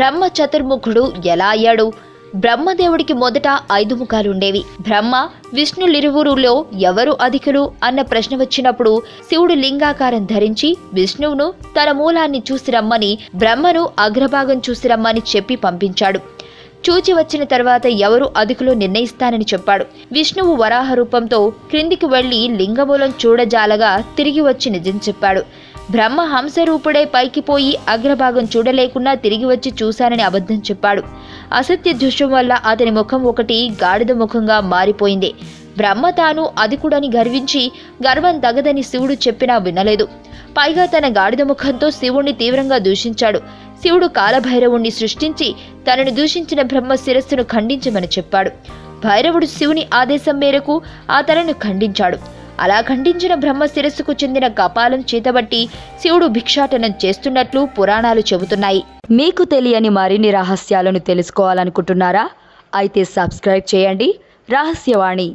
బ్రహ్మ చతుర్ముఖుడు ఎలా అయ్యాడు? బ్రహ్మదేవుడికి మొదట ఐదు ముఖాలుండేవి. బ్రహ్మ విష్ణులిరువురులో ఎవరు అధికులు? అన్న ప్రశ్న వచ్చినప్పుడు శివుడు లింగాకారం ధరించి విష్ణువును తన మూలాన్ని చూసి రమ్మని బ్రహ్మను అగ్రభాగం చూసి రమ్మని చెప్పి పంపించాడు. చూచి వచ్చిన తర్వాత ఎవరు అధికులో నిర్ణయిస్తానని చెప్పాడు. విష్ణువు వరాహ రూపంతో క్రిందికి వెళ్ళి లింగమూలం చూడజాలగా తిరిగి వచ్చి నిజం చెప్పాడు. బ్రహ్మ హంసరూపుడై పైకి పోయి అగ్రభాగం చూడలేకున్నా తిరిగి వచ్చి చూశానని అబద్ధం చెప్పాడు. అసత్య దృశ్యం వల్ల అతని ముఖం ఒకటి గాడిద ముఖంగా మారిపోయింది. బ్రహ్మ తాను అధికుడని గర్వించి గర్వం తగదని శివుడు చెప్పినా వినలేదు. పైగా తన గాడిద ముఖంతో శివుణ్ణి తీవ్రంగా దూషించాడు. శివుడు కాలభైరవుణ్ణి సృష్టించి తనను దూషించిన బ్రహ్మ శిరస్సును ఖండించమని చెప్పాడు. భైరవుడు శివుని ఆదేశం మేరకు ఆ తలను ఖండించాడు. అలా ఖండించిన బ్రహ్మ శిరస్సుకు చెందిన కపాలం చేతబట్టి శివుడు భిక్షాటనం చేస్తున్నట్లు పురాణాలు చెబుతున్నాయి. మీకు తెలియని మరిన్ని రహస్యాలను తెలుసుకోవాలనుకుంటున్నారా? అయితే సబ్స్క్రైబ్ చేయండి. రహస్యవాణి